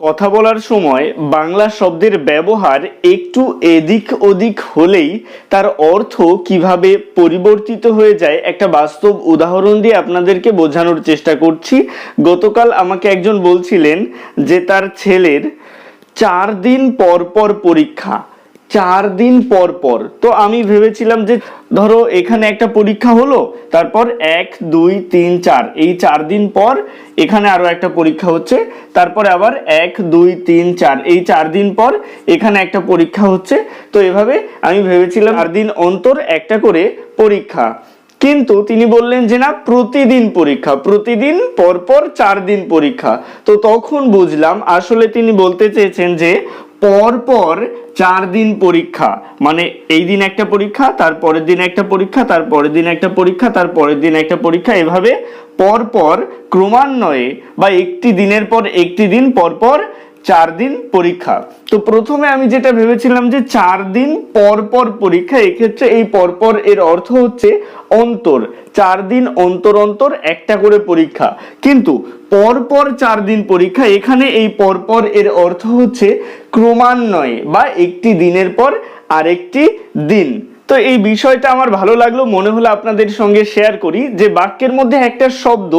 কথা বলার সময় বাংলা শব্দের ব্যবহার একটু এদিক ওদিক হলেই তার অর্থ কীভাবে পরিবর্তিত হয়ে যায় একটা বাস্তব উদাহরণ দিয়ে আপনাদেরকে বোঝানোর চেষ্টা করছি। গতকাল আমাকে একজন বলছিলেন যে তার ছেলের চার দিন পর পর পরীক্ষা। চার দিন পর পর। তো আমি ভেবেছিলাম যে, ধরো এখানে একটা পরীক্ষা হলো, তারপর এক, দুই, তিন, চার। এই চার দিন পর এখানে আরও একটা পরীক্ষা হচ্ছে, তারপরে আবার এক, দুই, তিন, চার। এই চার দিন পর এখানে একটা পরীক্ষা হচ্ছে। তো এভাবে আমি ভেবেছিলাম চার দিন অন্তর একটা করে পরীক্ষা। কিন্তু তিনি বললেন যে, না, প্রতিদিন পরীক্ষা। প্রতিদিন পরপর চার দিন পরীক্ষা। তো তখন বুঝলাম, আসলে তিনি বলতে চেয়েছেন যে পর পর চার দিন পরীক্ষা। মানে এই দিন একটা পরীক্ষা, তার পরের দিন একটা পরীক্ষা, তার পরের দিন একটা পরীক্ষা, তার পরের দিন একটা পরীক্ষা, এভাবে পরপর পর ক্রমান্বয়ে বা একটি দিনের পর একটি দিন পর পর চার দিন পরীক্ষা। তো প্রথমে আমি যেটা ভেবেছিলাম যে চার দিন পর পর পরীক্ষা এক্ষেত্রে এই পরপর এর অর্থ হচ্ছে অন্তর। চার দিন অন্তর অন্তর একটা করে পরীক্ষা। কিন্তু পরপর চার দিন পরীক্ষা, এখানে এই পরপর এর অর্থ হচ্ছে ক্রমান্বয়ে বা একটি দিনের পর আরেকটি দিন। তো এই বিষয়টা আমার ভালো লাগল, মনে হলো আপনাদের সঙ্গে শেয়ার করি যে বাক্যের মধ্যে একটা শব্দ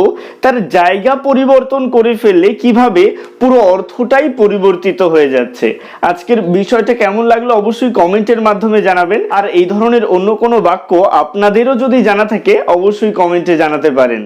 তার জায়গা পরিবর্তন করে ফেললে কীভাবে পুরো অর্থটাই পরিবর্তিত হয়ে যাচ্ছে। আজকের বিষয়টা কেমন লাগল অবশ্যই কমেন্টের মাধ্যমে জানাবেন। আর এই ধরনের অন্য কোনো বাক্য আপনাদেরও যদি জানা থাকে, অবশ্যই কমেন্টে জানাতে পারেন।